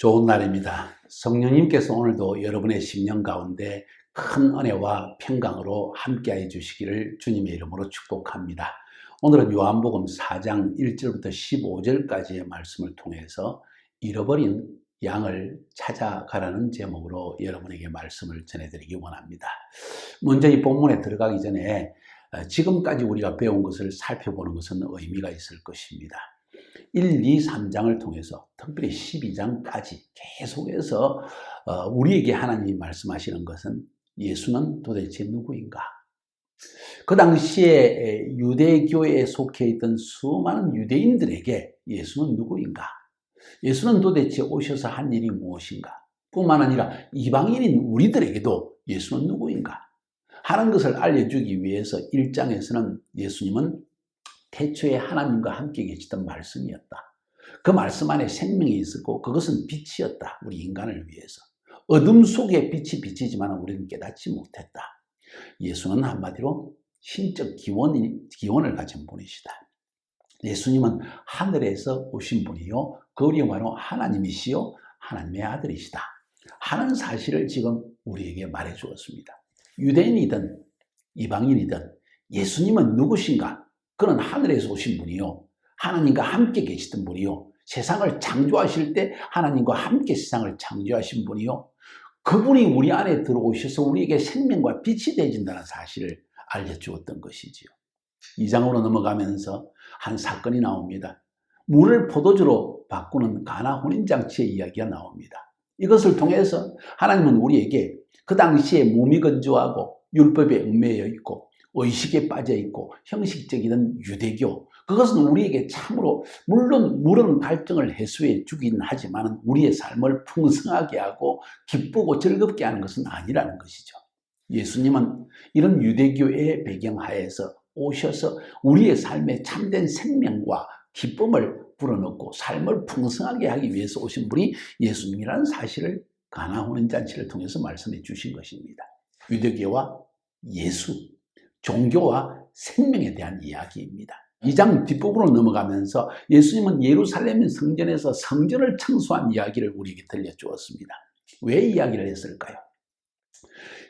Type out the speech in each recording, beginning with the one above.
좋은 날입니다. 성령님께서 오늘도 여러분의 심령 가운데 큰 은혜와 평강으로 함께해 주시기를 주님의 이름으로 축복합니다. 오늘은 요한복음 4장 1절부터 15절까지의 말씀을 통해서 잃어버린 양을 찾아가라는 제목으로 여러분에게 말씀을 전해드리기 원합니다. 먼저 이 본문에 들어가기 전에 어, 지금까지 우리가 배운 것을 살펴보는 것은 의미가 있을 것입니다. 1, 2, 3장을 통해서 특별히 12장까지 계속해서 어, 우리에게 하나님이 말씀하시는 것은 예수는 도대체 누구인가? 그 당시에 유대교에 속해 있던 수많은 유대인들에게 예수는 누구인가? 예수는 도대체 오셔서 한 일이 무엇인가? 뿐만 아니라 이방인인 우리들에게도 예수는 누구인가? 하는 것을 알려주기 위해서 1장에서는 예수님은 태초에 하나님과 함께 계시던 말씀이었다. 그 말씀 안에 생명이 있었고 그것은 빛이었다. 우리 인간을 위해서. 어둠 속에 빛이 비치지만 우리는 깨닫지 못했다. 예수는 한마디로 신적 기원, 기원을 가진 분이시다. 예수님은 하늘에서 오신 분이요. 그리 바로 하나님이시요. 하나님의 아들이시다. 하는 사실을 지금 우리에게 말해 주었습니다. 유대인이든 이방인이든 예수님은 누구신가? 그는 하늘에서 오신 분이요. 하나님과 함께 계시던 분이요. 세상을 창조하실 때 하나님과 함께 세상을 창조하신 분이요. 그분이 우리 안에 들어오셔서 우리에게 생명과 빛이 되진다는 사실을 알려주었던 것이지요. 이 장으로 넘어가면서 한 사건이 나옵니다. 물을 포도주로 바꾸는 가나 혼인장치의 이야기가 나옵니다. 이것을 통해서 하나님은 우리에게 그 당시에 몸이 건조하고 율법에 얽매여 있고 의식에 빠져 있고 형식적이던 유대교 그것은 우리에게 참으로 물론 물은 갈증을 해소해 주긴 하지만 우리의 삶을 풍성하게 하고 기쁘고 즐겁게 하는 것은 아니라는 것이죠. 예수님은 이런 유대교의 배경하에서 오셔서 우리의 삶에 참된 생명과 기쁨을 불어넣고 삶을 풍성하게 하기 위해서 오신 분이 예수님이라는 사실을 가나 혼인 잔치를 통해서 말씀해 주신 것입니다. 유대교와 예수, 종교와 생명에 대한 이야기입니다. 이장 뒷부분으로 넘어가면서 예수님은 예루살렘 성전에서 성전을 청소한 이야기를 우리에게 들려주었습니다. 왜 이야기를 했을까요?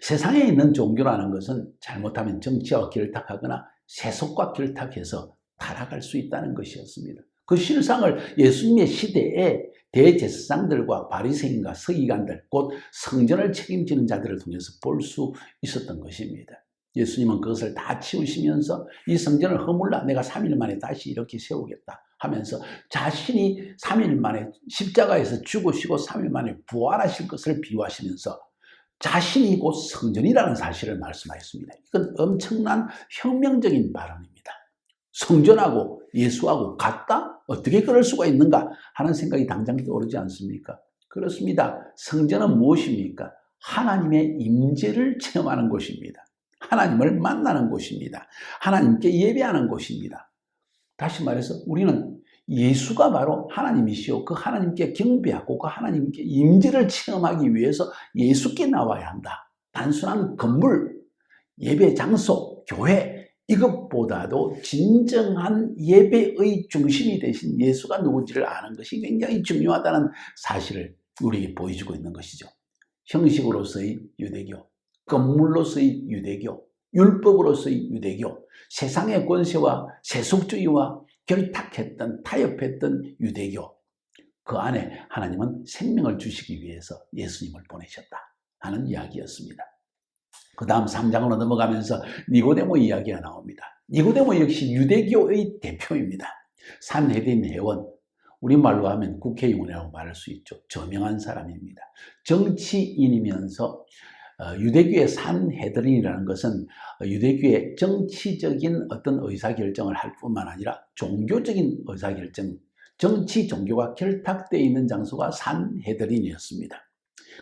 세상에 있는 종교라는 것은 잘못하면 정치와 결탁하거나 세속과 결탁해서 타락할 수 있다는 것이었습니다. 그 실상을 예수님의 시대에 대제사장들과 바리새인과 서기관들 곧 성전을 책임지는 자들을 통해서 볼 수 있었던 것입니다. 예수님은 그것을 다 치우시면서 이 성전을 허물라 내가 3일 만에 다시 이렇게 세우겠다 하면서 자신이 3일 만에 십자가에서 죽으시고 3일 만에 부활하실 것을 비유하시면서 자신이 곧 성전이라는 사실을 말씀하였습니다. 이건 엄청난 혁명적인 발언입니다. 성전하고 예수하고 같다? 어떻게 그럴 수가 있는가? 하는 생각이 당장 떠오르지 않습니까? 그렇습니다. 성전은 무엇입니까? 하나님의 임재를 체험하는 곳입니다. 하나님을 만나는 곳입니다. 하나님께 예배하는 곳입니다. 다시 말해서 우리는 예수가 바로 하나님이시오. 그 하나님께 경배하고 그 하나님께 임재를 체험하기 위해서 예수께 나와야 한다. 단순한 건물, 예배 장소, 교회 이것보다도 진정한 예배의 중심이 되신 예수가 누군지를 아는 것이 굉장히 중요하다는 사실을 우리에게 보여주고 있는 것이죠. 형식으로서의 유대교, 건물로서의 유대교, 율법으로서의 유대교, 세상의 권세와 세속주의와 결탁했던, 타협했던 유대교, 그 안에 하나님은 생명을 주시기 위해서 예수님을 보내셨다 하는 이야기였습니다. 그 다음 3장으로 넘어가면서 니고데모 이야기가 나옵니다. 니고데모 역시 유대교의 대표입니다. 산헤딘 회원, 우리말로 하면 국회의원이라고 말할 수 있죠. 저명한 사람입니다. 정치인이면서 어, 유대교의 산헤드린이라는 것은 유대교의 정치적인 어떤 의사결정을 할 뿐만 아니라 종교적인 의사결정, 정치, 종교가 결탁되어 있는 장소가 산헤드린이었습니다.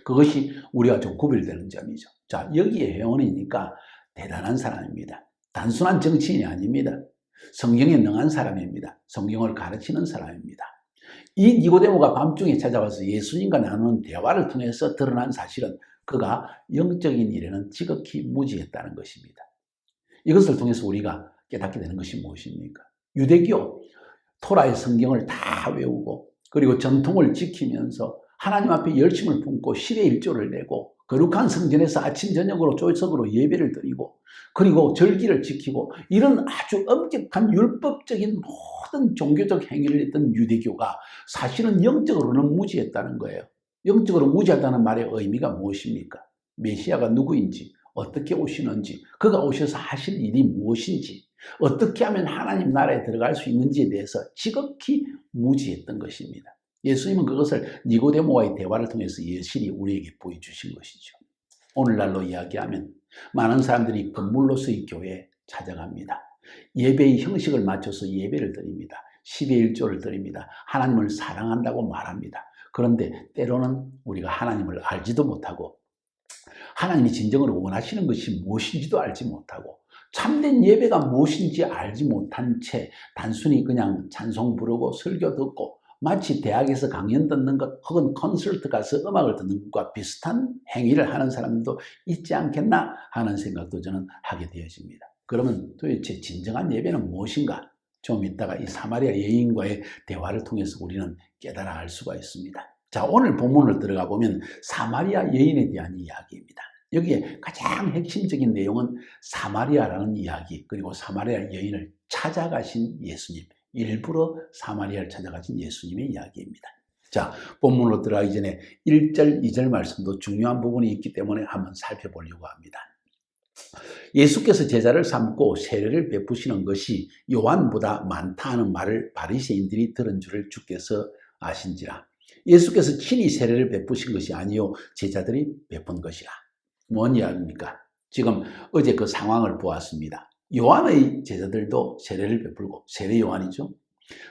그것이 우리가 좀 구별되는 점이죠. 자, 여기에 회원이니까 대단한 사람입니다. 단순한 정치인이 아닙니다. 성경에 능한 사람입니다. 성경을 가르치는 사람입니다. 이 니고데모가 밤중에 찾아와서 예수님과 나누는 대화를 통해서 드러난 사실은 그가 영적인 일에는 지극히 무지했다는 것입니다. 이것을 통해서 우리가 깨닫게 되는 것이 무엇입니까? 유대교, 토라의 성경을 다 외우고 그리고 전통을 지키면서 하나님 앞에 열심을 품고 10의 1조를 내고 거룩한 성전에서 아침 저녁으로 조석으로 예배를 드리고 그리고 절기를 지키고 이런 아주 엄격한 율법적인 모든 종교적 행위를 했던 유대교가 사실은 영적으로는 무지했다는 거예요. 영적으로 무지하다는 말의 의미가 무엇입니까? 메시아가 누구인지, 어떻게 오시는지, 그가 오셔서 하실 일이 무엇인지, 어떻게 하면 하나님 나라에 들어갈 수 있는지에 대해서 지극히 무지했던 것입니다. 예수님은 그것을 니고데모와의 대화를 통해서 예실이 우리에게 보여주신 것이죠. 오늘날로 이야기하면 많은 사람들이 건물로서의 교회에 찾아갑니다. 예배의 형식을 맞춰서 예배를 드립니다. 10의 1조를 드립니다. 하나님을 사랑한다고 말합니다. 그런데 때로는 우리가 하나님을 알지도 못하고 하나님이 진정으로 원하시는 것이 무엇인지도 알지 못하고 참된 예배가 무엇인지 알지 못한 채 단순히 그냥 찬송 부르고 설교 듣고 마치 대학에서 강연 듣는 것 혹은 콘서트 가서 음악을 듣는 것과 비슷한 행위를 하는 사람도 있지 않겠나 하는 생각도 저는 하게 되어집니다. 그러면 도대체 진정한 예배는 무엇인가? 좀 이따가 이 사마리아 여인과의 대화를 통해서 우리는 깨달아 알 수가 있습니다. 자, 오늘 본문을 들어가 보면 사마리아 여인에 대한 이야기입니다. 여기에 가장 핵심적인 내용은 사마리아라는 이야기, 그리고 사마리아 여인을 찾아가신 예수님, 일부러 사마리아를 찾아가신 예수님의 이야기입니다. 자, 본문으로 들어가기 전에 1절, 2절 말씀도 중요한 부분이 있기 때문에 한번 살펴보려고 합니다. 예수께서 제자를 삼고 세례를 베푸시는 것이 요한보다 많다는 말을 바리새인들이 들은 줄을 주께서 아신지라. 예수께서 친히 세례를 베푸신 것이 아니요 제자들이 베푼 것이라. 뭔 이야기입니까? 지금 어제 그 상황을 보았습니다. 요한의 제자들도 세례를 베풀고 세례 요한이죠.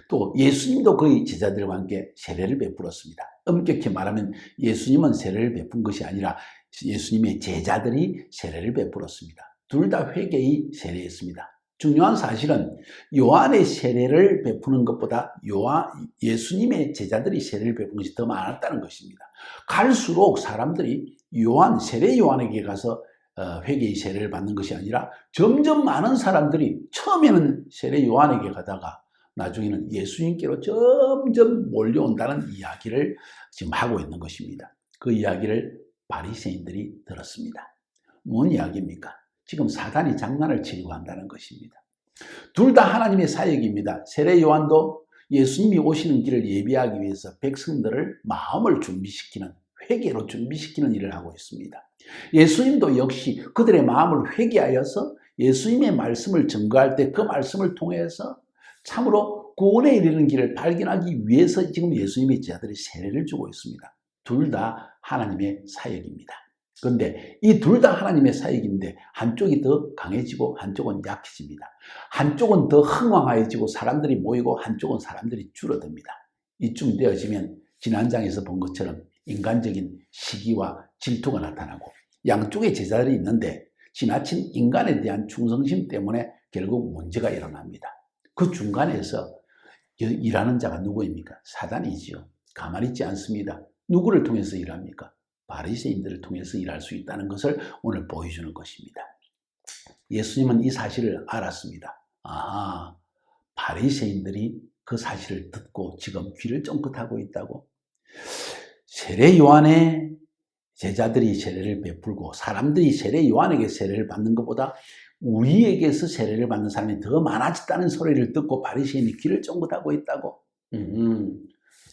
또 예수님도 그의 제자들과 함께 세례를 베풀었습니다. 엄격히 말하면 예수님은 세례를 베푼 것이 아니라 예수님의 제자들이 세례를 베풀었습니다. 둘 다 회개의 세례였습니다. 중요한 사실은 요한의 세례를 베푸는 것보다 요한 예수님의 제자들이 세례를 베푸는 것이 더 많았다는 것입니다. 갈수록 사람들이 요한 세례 요한에게 가서 어, 회개의 세례를 받는 것이 아니라 점점 많은 사람들이 처음에는 세례 요한에게 가다가 나중에는 예수님께로 점점 몰려온다는 이야기를 지금 하고 있는 것입니다. 그 이야기를 바리새인들이 들었습니다. 뭔 이야기입니까? 지금 사단이 장난을 치려고 한다는 것입니다. 둘 다 하나님의 사역입니다. 세례 요한도 예수님이 오시는 길을 예비하기 위해서 백성들을 마음을 준비시키는 회개로 준비시키는 일을 하고 있습니다. 예수님도 역시 그들의 마음을 회개하여서 예수님의 말씀을 증거할 때 그 말씀을 통해서 참으로 구원에 이르는 길을 발견하기 위해서 지금 예수님의 제자들이 세례를 주고 있습니다. 둘 다 하나님의 사역입니다. 그런데 이 둘 다 하나님의 사역인데 한쪽이 더 강해지고 한쪽은 약해집니다. 한쪽은 더 흥왕하여지고 사람들이 모이고 한쪽은 사람들이 줄어듭니다. 이쯤 되어지면 지난 장에서 본 것처럼 인간적인 시기와 질투가 나타나고 양쪽에 제자들이 있는데 지나친 인간에 대한 충성심 때문에 결국 문제가 일어납니다. 그 중간에서 일하는 자가 누구입니까? 사단이지요. 가만히 있지 않습니다. 누구를 통해서 일합니까? 바리새인들을 통해서 일할 수 있다는 것을 오늘 보여주는 것입니다. 예수님은 이 사실을 알았습니다. 아, 바리새인들이 그 사실을 듣고 지금 귀를 쫑긋하고 있다고. 세례 요한의 제자들이 세례를 베풀고 사람들이 세례 요한에게 세례를 받는 것보다 우리에게서 세례를 받는 사람이 더 많아졌다는 소리를 듣고 바리새인이 귀를 쫑긋하고 있다고. 음,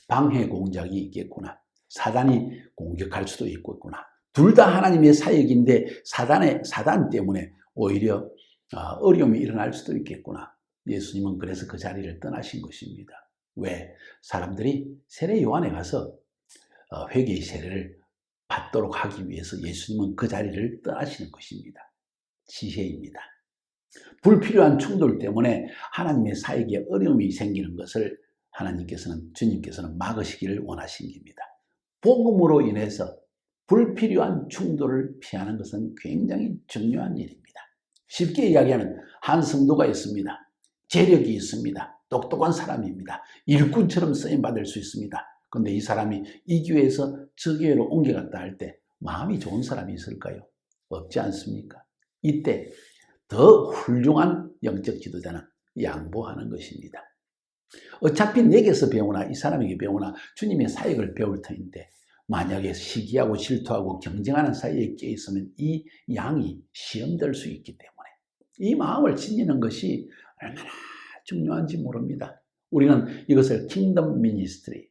방해 공작이 있겠구나. 사단이 공격할 수도 있겠구나. 둘 다 하나님의 사역인데 사단의 사단 때문에 오히려 어, 어려움이 일어날 수도 있겠구나. 예수님은 그래서 그 자리를 떠나신 것입니다. 왜? 사람들이 세례 요한에 가서 어, 회개의 세례를 받도록 하기 위해서 예수님은 그 자리를 떠나시는 것입니다. 지혜입니다. 불필요한 충돌 때문에 하나님의 사역에 어려움이 생기는 것을 하나님께서는 주님께서는 막으시기를 원하신 겁니다. 복음으로 인해서 불필요한 충돌을 피하는 것은 굉장히 중요한 일입니다. 쉽게 이야기하면 한 성도가 있습니다. 재력이 있습니다. 똑똑한 사람입니다. 일꾼처럼 쓰임 받을 수 있습니다. 근데 이 사람이 이 교회에서 저 교회로 옮겨갔다 할 때 마음이 좋은 사람이 있을까요? 없지 않습니까? 이때 더 훌륭한 영적 지도자는 양보하는 것입니다. 어차피 내게서 배우나 이 사람에게 배우나 주님의 사역을 배울 터인데 만약에 시기하고 질투하고 경쟁하는 사이에 끼어 있으면 이 양이 시험될 수 있기 때문에 이 마음을 지니는 것이 얼마나 중요한지 모릅니다. 우리는 이것을 킹덤 미니스트리,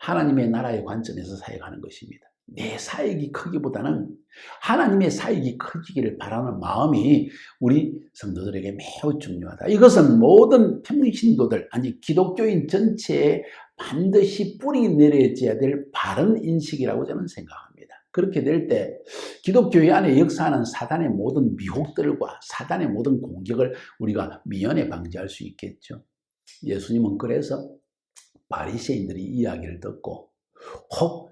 하나님의 나라의 관점에서 사역하는 것입니다. 내 사역이 크기보다는 하나님의 사역이 커지기를 바라는 마음이 우리 성도들에게 매우 중요하다. 이것은 모든 평신도들, 아니 기독교인 전체에 반드시 뿌리 내려져야 될 바른 인식이라고 저는 생각합니다. 그렇게 될 때 기독교회 안에 역사하는 사단의 모든 미혹들과 사단의 모든 공격을 우리가 미연에 방지할 수 있겠죠. 예수님은 그래서 바리새인들이 이야기를 듣고 혹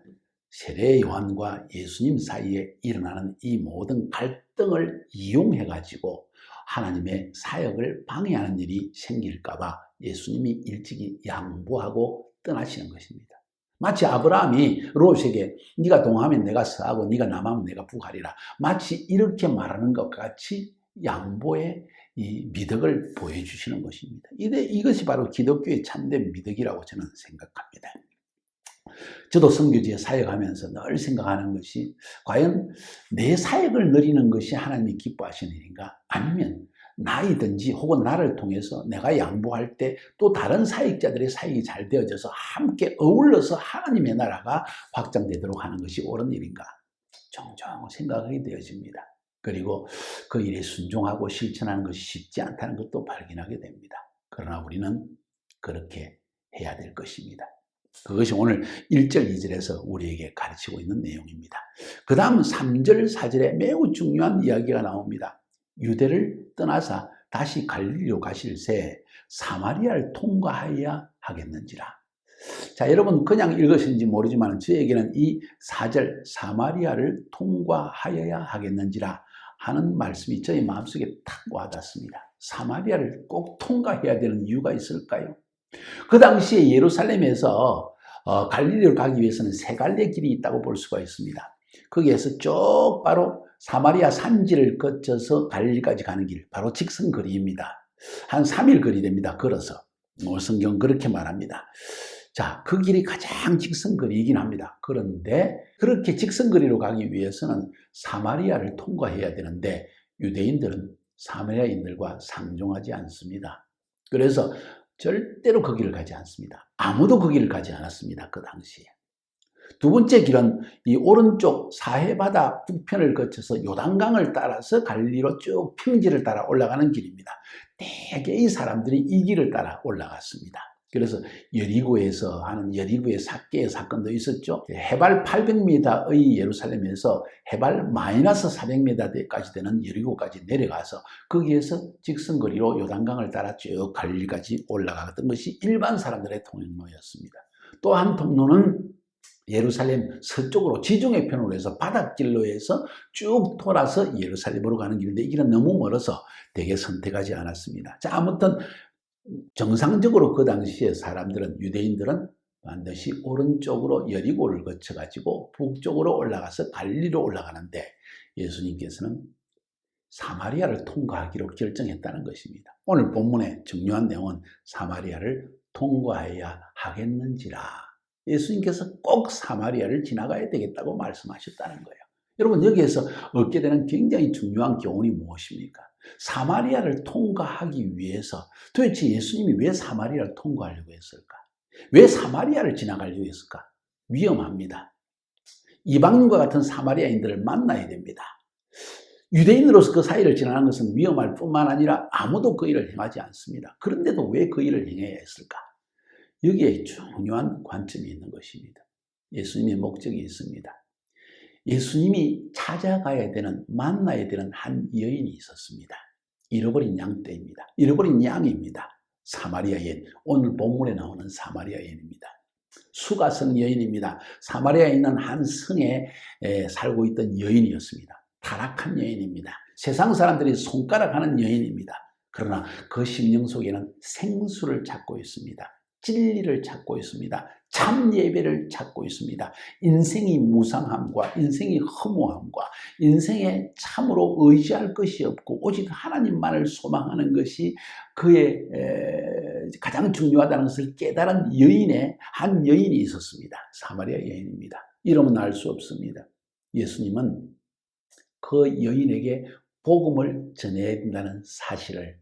세례 요한과 예수님 사이에 일어나는 이 모든 갈등을 이용해 가지고 하나님의 사역을 방해하는 일이 생길까봐 예수님이 일찍이 양보하고 떠나시는 것입니다. 마치 아브라함이 롯에게 네가 동하면 내가 서하고 네가 남하면 내가 북하리라. 마치 이렇게 말하는 것 같이 양보의 이 미덕을 보여주시는 것입니다. 이것이 바로 기독교의 참된 미덕이라고 저는 생각합니다. 저도 성교지에 사역하면서 늘 생각하는 것이 과연 내 사역을 누리는 것이 하나님이 기뻐하시는 일인가? 아니면 나이든지 혹은 나를 통해서 내가 양보할 때 또 다른 사역자들의 사역이 잘 되어져서 함께 어울러서 하나님의 나라가 확장되도록 하는 것이 옳은 일인가? 종종 생각하게 되어집니다. 그리고 그 일에 순종하고 실천하는 것이 쉽지 않다는 것도 발견하게 됩니다. 그러나 우리는 그렇게 해야 될 것입니다. 그것이 오늘 1절, 2절에서 우리에게 가르치고 있는 내용입니다. 그 다음 3절, 4절에 매우 중요한 이야기가 나옵니다. 유대를 떠나사 다시 갈릴리로 가실새 사마리아를 통과하여야 하겠는지라. 자, 여러분 그냥 읽으신지 모르지만 저에게는 이 4절 사마리아를 통과하여야 하겠는지라 하는 말씀이 저희 마음속에 탁 와닿습니다. 사마리아를 꼭 통과해야 되는 이유가 있을까요? 그 당시에 예루살렘에서 어, 갈릴리로 가기 위해서는 세 갈래 길이 있다고 볼 수가 있습니다. 거기에서 쭉 바로 사마리아 산지를 거쳐서 갈릴리까지 가는 길, 바로 직선 거리입니다. 한 3일 거리 됩니다. 걸어서. 뭐 성경 그렇게 말합니다. 자, 그 길이 가장 직선 거리이긴 합니다. 그런데 그렇게 직선 거리로 가기 위해서는 사마리아를 통과해야 되는데 유대인들은 사마리아인들과 상종하지 않습니다. 그래서 절대로 그 길을 가지 않습니다. 아무도 그 길을 가지 않았습니다. 그 당시에. 두 번째 길은 이 오른쪽 사해바다 북편을 거쳐서 요단강을 따라서 갈리로 쭉 평지를 따라 올라가는 길입니다. 대개의 사람들이 이 길을 따라 올라갔습니다. 그래서 여리고에서 하는 여리고의 사개의 사건도 있었죠. 해발 800m의 예루살렘에서 해발 마이너스 400m까지 되는 여리고까지 내려가서 거기에서 직선거리로 요단강을 따라 쭉 갈릴까지 올라갔던 것이 일반 사람들의 통로였습니다. 또 한 통로는 예루살렘 서쪽으로 지중해 편으로 해서 바닷길로 해서 쭉 돌아서 예루살렘으로 가는 길인데 이 길은 너무 멀어서 대개 선택하지 않았습니다. 자, 아무튼 정상적으로 그 당시에 사람들은 유대인들은 반드시 오른쪽으로 여리고를 거쳐 가지고 북쪽으로 올라가서 갈리로 올라가는데 예수님께서는 사마리아를 통과하기로 결정했다는 것입니다. 오늘 본문의 중요한 내용은 사마리아를 통과해야 하겠는지라. 예수님께서 꼭 사마리아를 지나가야 되겠다고 말씀하셨다는 거예요. 여러분 여기에서 얻게 되는 굉장히 중요한 교훈이 무엇입니까? 사마리아를 통과하기 위해서 도대체 예수님이 왜 사마리아를 통과하려고 했을까? 왜 사마리아를 지나가려고 했을까? 위험합니다. 이방인과 같은 사마리아인들을 만나야 됩니다. 유대인으로서 그 사이를 지나는 것은 위험할 뿐만 아니라 아무도 그 일을 행하지 않습니다. 그런데도 왜 그 일을 행해야 했을까? 여기에 중요한 관점이 있는 것입니다. 예수님의 목적이 있습니다. 예수님이 찾아가야 되는, 만나야 되는 한 여인이 있었습니다. 잃어버린 양 떼입니다. 잃어버린 양입니다. 사마리아 여인. 오늘 본문에 나오는 사마리아 여인입니다. 수가성 여인입니다. 사마리아에 있는 한 성에 살고 있던 여인이었습니다. 타락한 여인입니다. 세상 사람들이 손가락 하는 여인입니다. 그러나 그 심령 속에는 생수를 찾고 있습니다. 진리를 찾고 있습니다. 참 예배를 찾고 있습니다. 인생이 무상함과 인생이 허무함과 인생에 참으로 의지할 것이 없고 오직 하나님만을 소망하는 것이 그의 가장 중요하다는 것을 깨달은 여인의 한 여인이 있었습니다. 사마리아 여인입니다. 이름은 알 수 없습니다. 예수님은 그 여인에게 복음을 전해야 된다는 사실을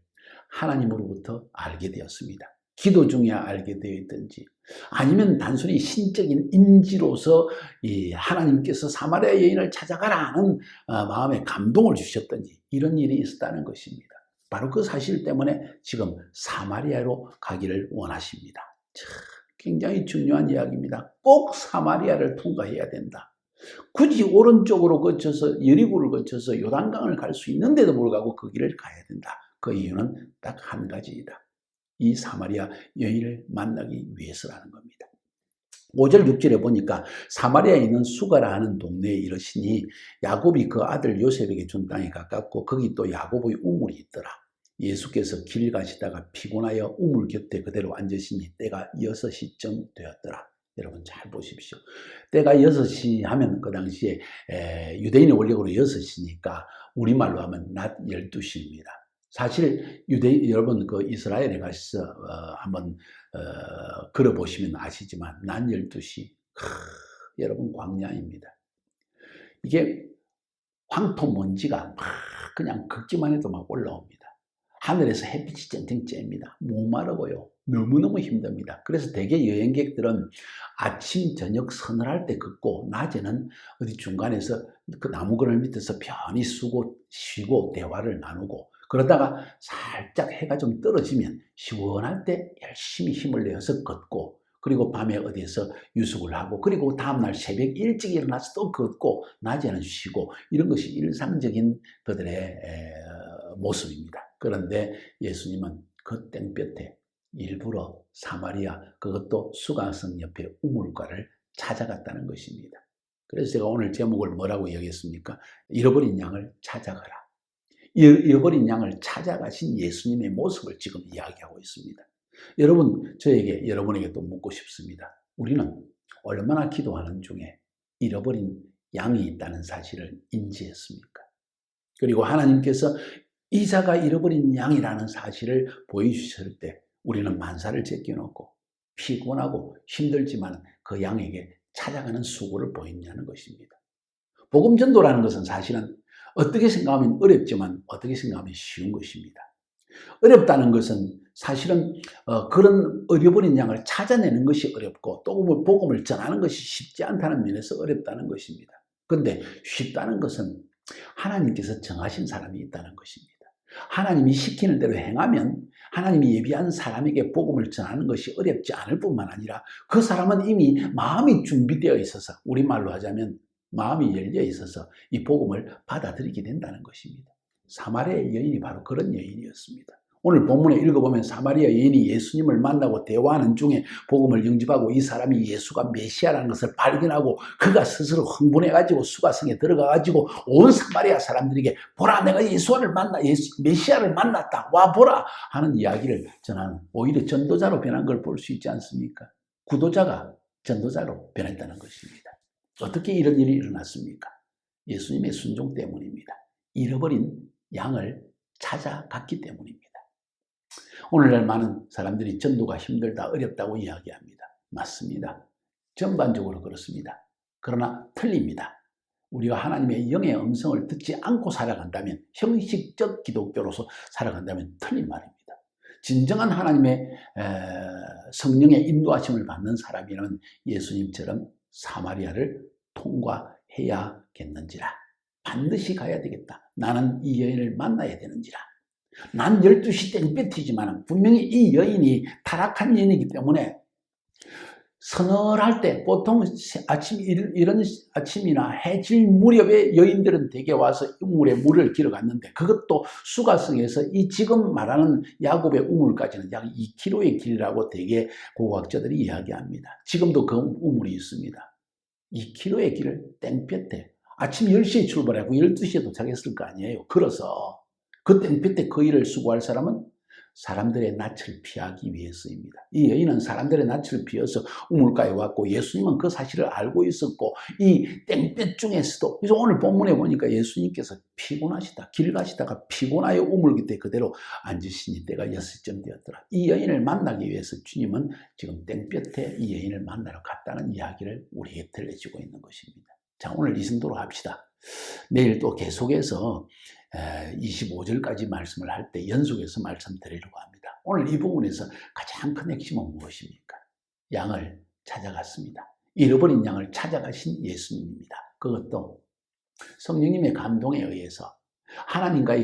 하나님으로부터 알게 되었습니다. 기도 중에 알게 되어 있든지 아니면 단순히 신적인 인지로서 이 하나님께서 사마리아 여인을 찾아가라 하는 어, 마음에 감동을 주셨든지 이런 일이 있었다는 것입니다. 바로 그 사실 때문에 지금 사마리아로 가기를 원하십니다. 참, 굉장히 중요한 이야기입니다. 꼭 사마리아를 통과해야 된다. 굳이 오른쪽으로 거쳐서 여리고를 거쳐서 요단강을 갈 수 있는데도 불구하고 그 길을 가야 된다. 그 이유는 딱 한 가지이다. 이 사마리아 여인을 만나기 위해서라는 겁니다. 5절 6절에 보니까 사마리아에 있는 수가라 하는 동네에 이르시니 야곱이 그 아들 요셉에게 준 땅에 가깝고 거기 또 야곱의 우물이 있더라. 예수께서 길 가시다가 피곤하여 우물 곁에 그대로 앉으시니 때가 6시쯤 되었더라. 여러분 잘 보십시오. 때가 6시 하면 그 당시에 유대인의 원력으로 6시니까 우리말로 하면 낮 12시입니다. 사실 유대 여러분 그 이스라엘에 가서 어, 한번 어, 걸어보시면 아시지만 낮 12시 크, 여러분 광야입니다. 이게 황토 먼지가 막 그냥 걷기만 해도 막 올라옵니다. 하늘에서 햇빛이 쨍쨍 쬐입니다. 목마르고요. 너무너무 힘듭니다. 그래서 대개 여행객들은 아침, 저녁 서늘할 때 걷고, 낮에는 어디 중간에서 그 나무 그늘 밑에서 편히 쓰고, 쉬고, 대화를 나누고, 그러다가 살짝 해가 좀 떨어지면 시원할 때 열심히 힘을 내어서 걷고 그리고 밤에 어디에서 유숙을 하고 그리고 다음날 새벽 일찍 일어나서 또 걷고 낮에는 쉬고 이런 것이 일상적인 그들의 모습입니다. 그런데 예수님은 그 땡볕에 일부러 사마리아 그것도 수가성 옆에 우물가를 찾아갔다는 것입니다. 그래서 제가 오늘 제목을 뭐라고 여겼습니까? 잃어버린 양을 찾아가라. 잃어버린 양을 찾아가신 예수님의 모습을 지금 이야기하고 있습니다. 여러분, 저에게, 여러분에게 또 묻고 싶습니다. 우리는 얼마나 기도하는 중에 잃어버린 양이 있다는 사실을 인지했습니까? 그리고 하나님께서 이자가 잃어버린 양이라는 사실을 보여주실 때 우리는 만사를 제껴놓고 피곤하고 힘들지만 그 양에게 찾아가는 수고를 보였냐는 것입니다. 복음 전도라는 것은 사실은 어떻게 생각하면 어렵지만 어떻게 생각하면 쉬운 것입니다. 어렵다는 것은 사실은 어, 그런 어려버린 양을 찾아내는 것이 어렵고 또 복음을 전하는 것이 쉽지 않다는 면에서 어렵다는 것입니다. 그런데 쉽다는 것은 하나님께서 정하신 사람이 있다는 것입니다. 하나님이 시키는 대로 행하면 하나님이 예비한 사람에게 복음을 전하는 것이 어렵지 않을 뿐만 아니라 그 사람은 이미 마음이 준비되어 있어서 우리말로 하자면 마음이 열려 있어서 이 복음을 받아들이게 된다는 것입니다. 사마리아 여인이 바로 그런 여인이었습니다. 오늘 본문에 읽어보면 사마리아 여인이 예수님을 만나고 대화하는 중에 복음을 영접하고 이 사람이 예수가 메시아라는 것을 발견하고 그가 스스로 흥분해가지고 수가성에 들어가가지고 온 사마리아 사람들에게 보라 내가 예수를 만나 예수, 메시아를 만났다 와 보라 하는 이야기를 전하는 오히려 전도자로 변한 걸 볼 수 있지 않습니까? 구도자가 전도자로 변했다는 것입니다. 어떻게 이런 일이 일어났습니까? 예수님의 순종 때문입니다. 잃어버린 양을 찾아갔기 때문입니다. 오늘날 많은 사람들이 전도가 힘들다, 어렵다고 이야기합니다. 맞습니다. 전반적으로 그렇습니다. 그러나 틀립니다. 우리가 하나님의 영의 음성을 듣지 않고 살아간다면, 형식적 기독교로서 살아간다면 틀린 말입니다. 진정한 하나님의 성령의 인도하심을 받는 사람이라면 예수님처럼 사마리아를 통과해야겠는지라. 반드시 가야 되겠다. 나는 이 여인을 만나야 되는지라. 난 12시 땡볕이지만 분명히 이 여인이 타락한 여인이기 때문에 서늘할 때 보통 아침 이런 아침이나 해질 무렵에 여인들은 대개 와서 우물에 물을 길어 갔는데 그것도 수가성에서 이 지금 말하는 야곱의 우물까지는 약 2km의 길이라고 대개 고고학자들이 이야기합니다. 지금도 그 우물이 있습니다. 2km의 길을 땡볕에 아침 10시에 출발하고 12시에 도착했을 거 아니에요. 걸어서 그 땡볕에 그 일을 수고할 사람은 사람들의 낯을 피하기 위해서입니다. 이 여인은 사람들의 낯을 피해서 우물가에 왔고 예수님은 그 사실을 알고 있었고 이 땡볕 중에서도 그래서 오늘 본문에 보니까 예수님께서 피곤하시다 길 가시다가 피곤하여 우물 곁에 그대로 앉으시니 때가 여섯쯤 되었더라. 이 여인을 만나기 위해서 주님은 지금 땡볕에 이 여인을 만나러 갔다는 이야기를 우리에게 들려주고 있는 것입니다. 자 오늘 이 정도로 합시다. 내일 또 계속해서 25절까지 말씀을 할 때 연속해서 말씀드리려고 합니다. 오늘 이 부분에서 가장 큰 핵심은 무엇입니까? 양을 찾아갔습니다. 잃어버린 양을 찾아가신 예수님입니다. 그것도 성령님의 감동에 의해서 하나님과의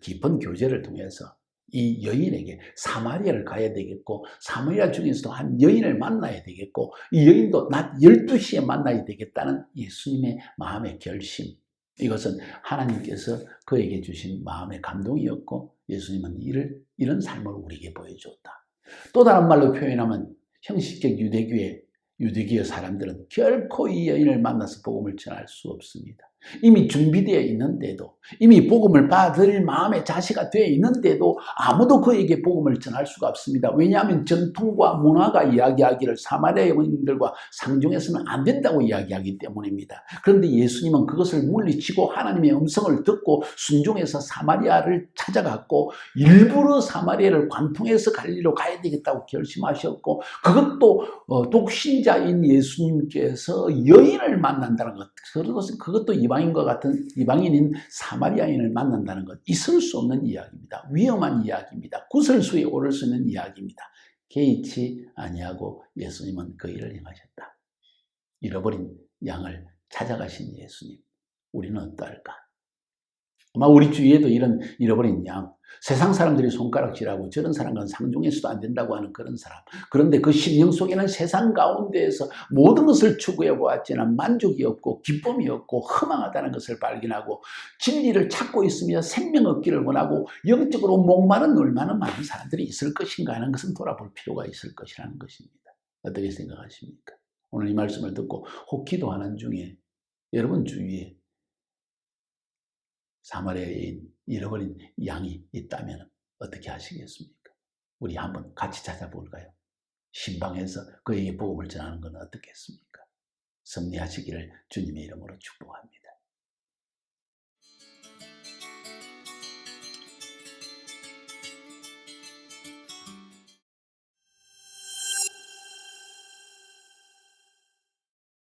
깊은 교제를 통해서 이 여인에게 사마리아를 가야 되겠고 사마리아 중에서도 한 여인을 만나야 되겠고 이 여인도 낮 12시에 만나야 되겠다는 예수님의 마음의 결심 이것은 하나님께서 그에게 주신 마음의 감동이었고 예수님은 이를, 이런 삶을 우리에게 보여주었다. 또 다른 말로 표현하면 형식적 유대교의 유대교의 사람들은 결코 이 여인을 만나서 복음을 전할 수 없습니다. 이미 준비되어 있는데도 이미 복음을 받을 마음의 자세가 되어 있는데도 아무도 그에게 복음을 전할 수가 없습니다. 왜냐하면 전통과 문화가 이야기하기를 사마리아 여인들과 상종해서는 안 된다고 이야기하기 때문입니다. 그런데 예수님은 그것을 물리치고 하나님의 음성을 듣고 순종해서 사마리아를 찾아갔고 일부러 사마리아를 관통해서 갈리로 가야 되겠다고 결심하셨고 그것도 어, 독신자인 예수님께서 여인을 만난다는 것 그것도 이방 이방인과 같은 이방인인 사마리아인을 만난다는 것 있을 수 없는 이야기입니다. 위험한 이야기입니다. 구설수에 오를 수 있는 이야기입니다. 개의치 아니하고 예수님은 그 일을 행하셨다. 잃어버린 양을 찾아가신 예수님. 우리는 어떨까? 아마 우리 주위에도 이런 잃어버린 양, 세상 사람들이 손가락질하고 저런 사람은 상종해서도 안 된다고 하는 그런 사람. 그런데 그 심령 속에는 세상 가운데에서 모든 것을 추구해 보았지만 만족이 없고 기쁨이 없고 허망하다는 것을 발견하고 진리를 찾고 있으며 생명 얻기를 원하고 영적으로 목마른 얼마나 많은 사람들이 있을 것인가 하는 것은 돌아볼 필요가 있을 것이라는 것입니다. 어떻게 생각하십니까? 오늘 이 말씀을 듣고 혹 기도하는 중에 여러분 주위에 사마리아인 잃어버린 양이 있다면 어떻게 하시겠습니까? 우리 한번 같이 찾아볼까요? 신방에서 그에게 복음을 전하는 건 어떻겠습니까? 승리하시기를 주님의 이름으로 축복합니다.